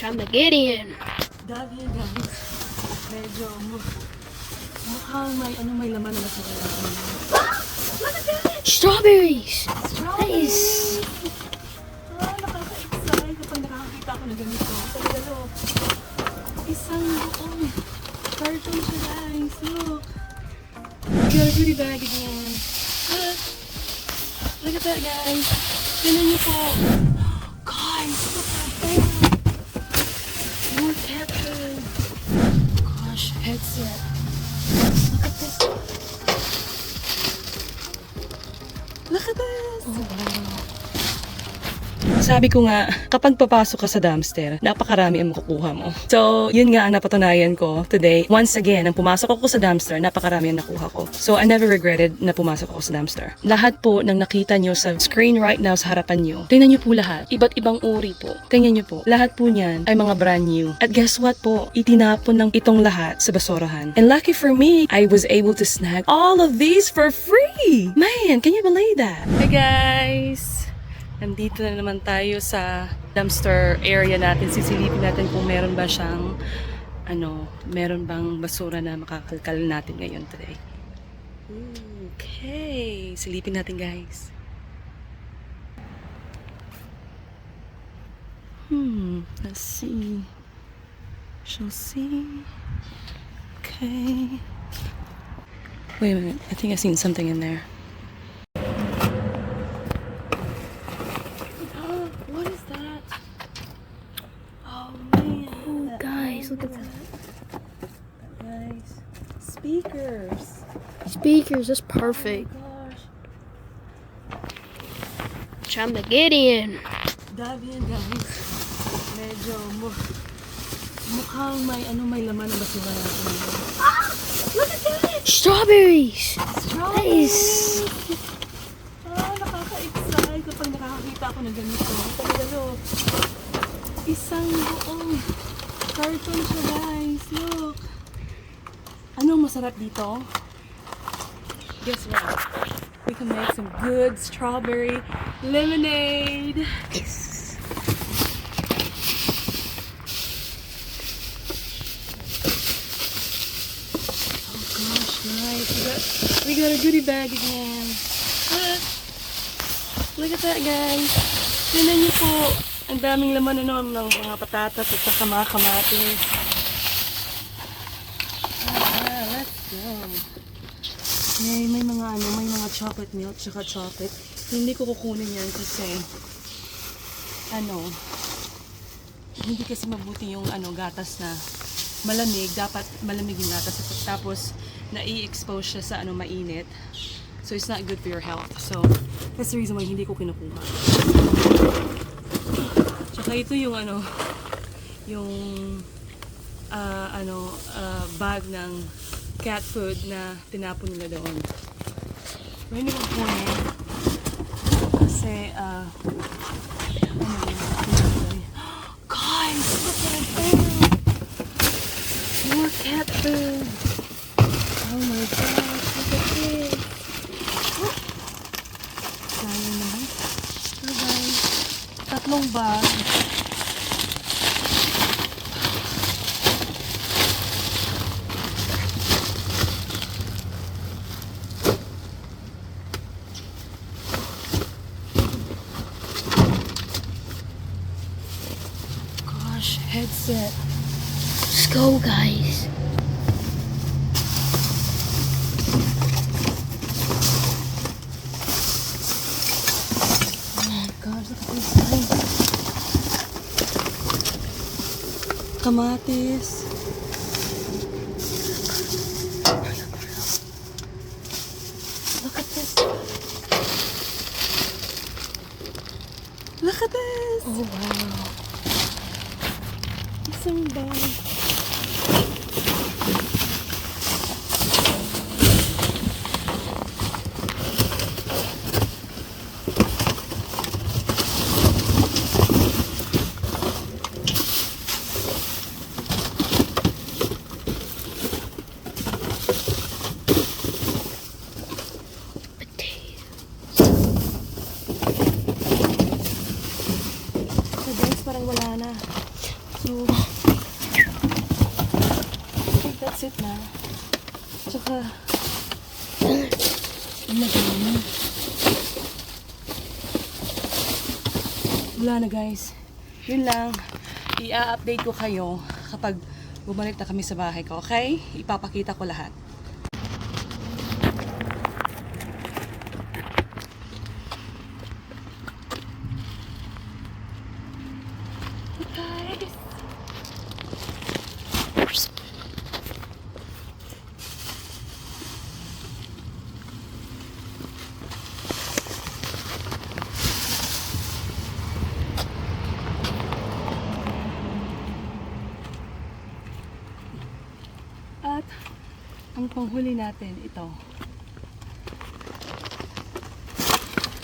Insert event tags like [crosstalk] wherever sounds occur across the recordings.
Dahil yan guys, medyo mu- mukhang may ano may laman na sa kanya. Strawberries. Nice! Ah, nakaka-excite kapag ako na ganito. Talaga isang buong carton siya guys. Look! Goodie bag again. Look! Look at that guys. Tignan niyo po. [gasps] Guys, look at that. Gosh, headset. Look at this. Look at this! Oh, Sabi ko nga, kapag papasok ka sa dumpster, napakarami ang makukuha mo. So, yun nga ang napatunayan ko today. Once again, nang pumasok ako sa dumpster, napakarami ang nakuha ko. So, I never regretted na pumasok ako sa dumpster. Lahat po ng nakita nyo sa screen right now sa harapan nyo, tingnan nyo po lahat. Iba't ibang uri po. Tingnan nyo po. Lahat po niyan ay mga brand new. At guess what po? Itinapon ng itong lahat sa basurahan. And lucky for me, I was able to snag all of these for free! Man, can you believe that? Hey guys! Nandito na naman tayo sa dumpster area natin. Sisilipin natin kung meron ba siyang ano, meron bang basura na makakalkal natin ngayon today. Okay, silipin natin guys. Hmm, let's see. Shall see. Okay. Wait a minute, I think I seen something in there. What is that? Oh man. Guys, look at that. Guys. Speakers. Speakers, that's perfect. Gosh. Time to get in. Dahil yan guys. Medyo mu mukhang may ano may laman ng basura natin. Look at that! Strawberries. Strawberries! Ah, nakaka-excite kapag nakakakita ako ng ganito. No, isang buong carton siya guys. Look! Anong masarap dito? Guess what? We can make some good strawberry lemonade. Yes. Oh gosh, guys, we got, we got a goodie bag again. Look, look at that guys. Tignan niyo po, ang daming laman na ng mga patatas at saka mga kamatis. Ah, let's go. Yay, may mga ano, may mga chocolate milk tsaka chocolate. Hindi ko kukunin yan kasi ano, hindi kasi mabuti yung ano gatas na malamig, dapat malamig yung gatas tapos na-i-expose siya sa ano mainit. So it's not good for your health. So that's the reason why hindi ko kinukuha. Tsaka ito yung ano yung ah, ano ah, bag ng cat food na tinapon nila doon. So hindi ko kukunin kasi ah yun? Guys, look at that! More cat food. Oh my gosh, look at this. Oh. Sayang naman. So guys, tatlong bag. Gosh, headset. Let's go, guys. Oh my gosh, look at this guys. Kamatis. Look at this. Look at this. Oh, wow. Isang bag. Potato. So guys, parang wala na. So, I think that's it na. Tsaka, ilagay na. Wala na guys. Yun lang. I-update ko kayo kapag bumalik na kami sa bahay ko, okay? Ipapakita ko lahat. Guys! At ang panghuli natin, ito.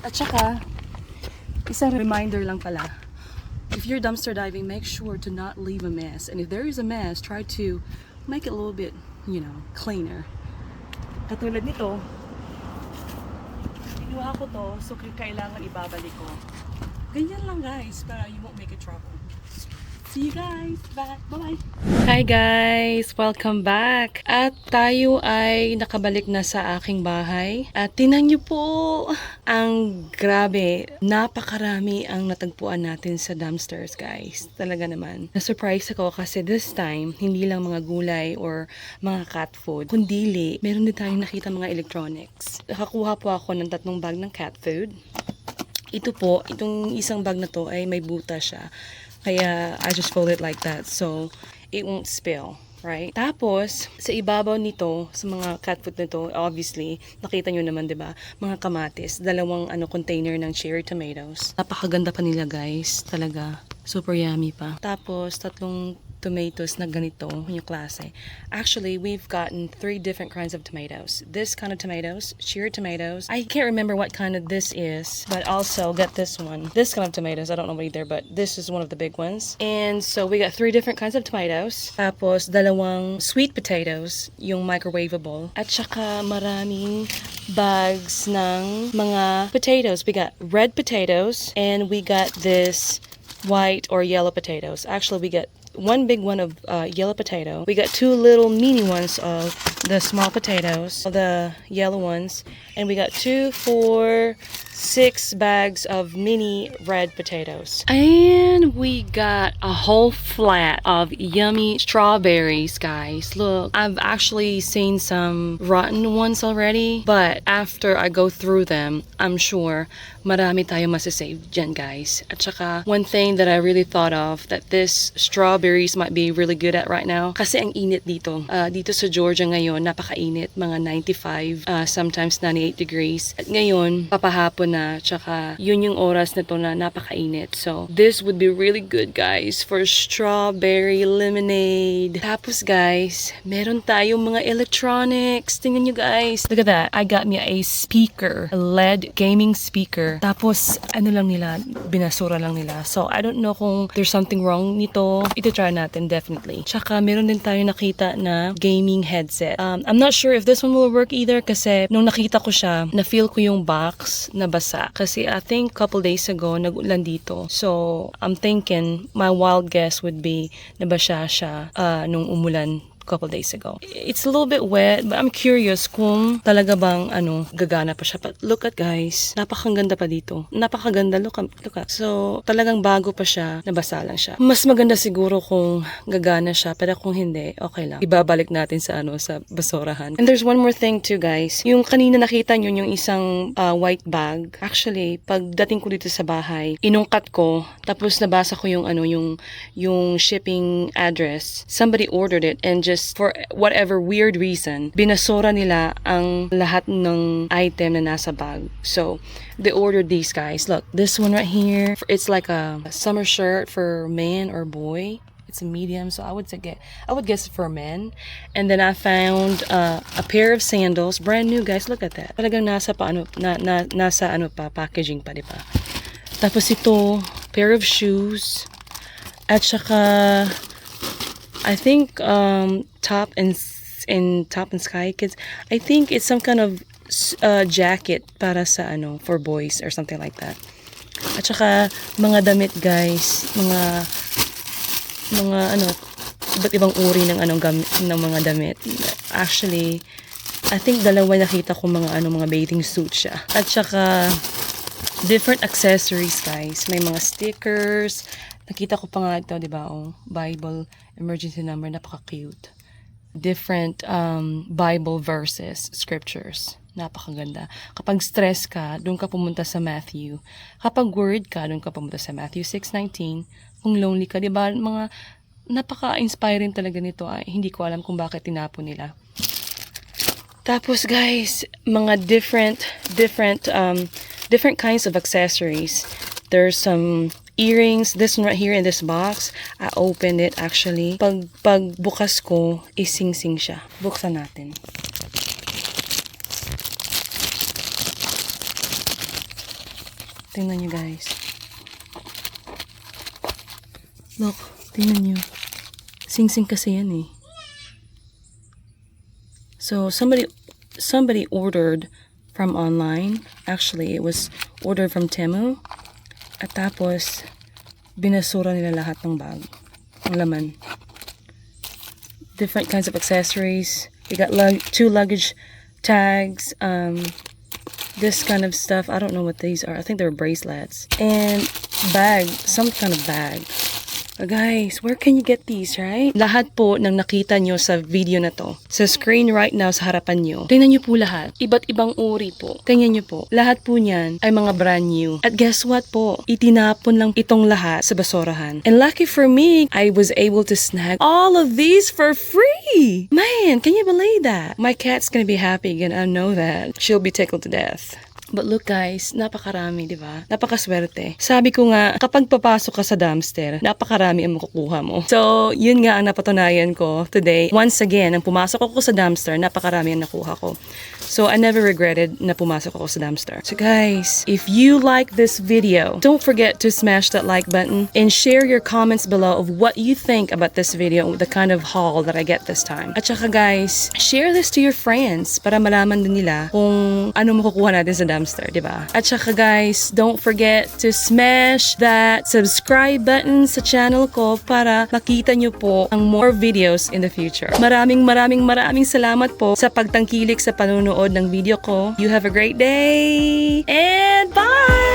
At saka, isang reminder lang pala. If you're dumpster diving, make sure to not leave a mess. And if there is a mess, try to make it a little bit, you know, cleaner. Katulad nito, kinuha ko to, so kailangan ibabalik ko. Ganyan lang guys, para you won't make a trouble. See you guys. Bye. Bye-bye. Hi guys! Welcome back! At tayo ay nakabalik na sa aking bahay. At tinan niyo po, ang grabe, napakarami ang natagpuan natin sa dumpsters guys. Talaga naman. Na-surprise ako kasi this time, hindi lang mga gulay or mga cat food, kundili, meron din tayong nakita mga electronics. Nakakuha po ako ng tatlong bag ng cat food. Ito po, itong isang bag na to ay may buta siya. Kaya I just fold it like that so it won't spill. Right? Tapos, sa ibabaw nito, sa mga cat food nito, obviously, nakita nyo naman, di ba? Mga kamatis, dalawang ano container ng cherry tomatoes. Napakaganda pa nila, guys. Talaga. Super yummy pa. Tapos, tatlong tomatoes na ganito, yung klase. Actually, we've gotten three different kinds of tomatoes. This kind of tomatoes, cherry tomatoes. I can't remember what kind of this is, but also got this one. This kind of tomatoes, I don't know either, but this is one of the big ones. And so we got three different kinds of tomatoes. Tapos, dalawang sweet potatoes, yung microwavable. At saka maraming bags ng mga potatoes. We got red potatoes, and we got this white or yellow potatoes. Actually, we got one big one of uh, yellow potato. We got two little mini ones of the small potatoes, the yellow ones, and we got two, four, six bags of mini red potatoes. And we got a whole flat of yummy strawberries, guys. Look, I've actually seen some rotten ones already, but after I go through them, I'm sure marami tayo masasave dyan, guys. At saka, one thing that I really thought of that this strawberries might be really good at right now, kasi ang init dito. Uh, dito sa Georgia ngayon, napakainit, mga 95, uh, sometimes 98 degrees. At ngayon, papahapon na, tsaka yun yung oras na to na napakainit. So, this would be really good, guys, for strawberry lemonade. Tapos, guys, meron tayong mga electronics. Tingnan nyo, guys. Look at that. I got me a speaker, a LED gaming speaker. Tapos, ano lang nila, binasura lang nila. So, I don't know kung there's something wrong nito. Ito try natin, definitely. Tsaka, meron din tayo nakita na gaming headset. Um, I'm not sure if this one will work either kasi nung nakita ko siya, na-feel ko yung box na basa. Kasi I think couple days ago, nag-ulan dito. So, I'm thinking, my wild guess would be nabasa siya uh, nung umulan couple days ago. It's a little bit wet, but I'm curious kung talaga bang ano, gagana pa siya. But look at guys, napakaganda pa dito. Napakaganda, look look at. So, talagang bago pa siya, nabasa lang siya. Mas maganda siguro kung gagana siya, pero kung hindi, okay lang. Ibabalik natin sa ano, sa basurahan. And there's one more thing too guys. Yung kanina nakita nyo yung isang uh, white bag. Actually, pagdating ko dito sa bahay, inungkat ko, tapos nabasa ko yung ano, yung, yung shipping address. Somebody ordered it and just for whatever weird reason, binasura nila ang lahat ng item na nasa bag. So, they ordered these guys. Look, this one right here, it's like a summer shirt for man or boy. It's a medium, so I would say get, I would guess for men. And then I found uh, a pair of sandals, brand new guys. Look at that. Talagang nasa pa ano, na, na, nasa ano pa packaging pa, di ba? Tapos ito, pair of shoes. At saka I think um, top and in top and sky kids. I think it's some kind of uh, jacket para sa ano for boys or something like that. At saka mga damit guys, mga mga ano, iba't ibang uri ng anong gam ng mga damit. Actually, I think dalawa nakita ko mga ano mga bathing suit siya. At saka different accessories, guys. May mga stickers. Nakita ko pa nga ito, di ba? Oh, Bible emergency number, napaka-cute. Different um, Bible verses, scriptures. Napakaganda. Kapag stress ka, doon ka pumunta sa Matthew. Kapag worried ka, doon ka pumunta sa Matthew 6.19. Kung lonely ka, di ba? Mga napaka-inspiring talaga nito. Ay, hindi ko alam kung bakit tinapon nila. Tapos guys, mga different different um different kinds of accessories. There's some earrings. This one right here in this box, I opened it actually. Pag pag bukas ko, ising-sing siya. Buksan natin. Tingnan nyo guys. Look, tingnan nyo. Sing-sing kasi yan eh. So somebody somebody ordered from online. Actually, it was ordered from Temu. At tapos binasura nila lahat ng bag. Ang laman. Different kinds of accessories. We got lug- two luggage tags. Um, this kind of stuff. I don't know what these are. I think they're bracelets. And bag, some kind of bag. Guys, where can you get these, right? Lahat po ng nakita nyo sa video na to, sa screen right now sa harapan nyo, tingnan nyo po lahat. Iba't ibang uri po. Tingnan nyo po. Lahat po niyan ay mga brand new. At guess what po? Itinapon lang itong lahat sa basurahan. And lucky for me, I was able to snag all of these for free. Man, can you believe that? My cat's gonna be happy and I know that. She'll be tickled to death. But look guys, napakarami, di ba? Napakaswerte. Sabi ko nga, kapag papasok ka sa dumpster, napakarami ang makukuha mo. So, yun nga ang napatunayan ko today. Once again, nang pumasok ako sa dumpster, napakarami ang nakuha ko. So, I never regretted na pumasok ako sa dumpster. So guys, if you like this video, don't forget to smash that like button and share your comments below of what you think about this video, the kind of haul that I get this time. At saka guys, share this to your friends para malaman din nila kung ano makukuha natin sa dumpster, di ba? At saka guys, don't forget to smash that subscribe button sa channel ko para makita nyo po ang more videos in the future. Maraming maraming maraming salamat po sa pagtangkilik sa panunood ng video ko. You have a great day and bye!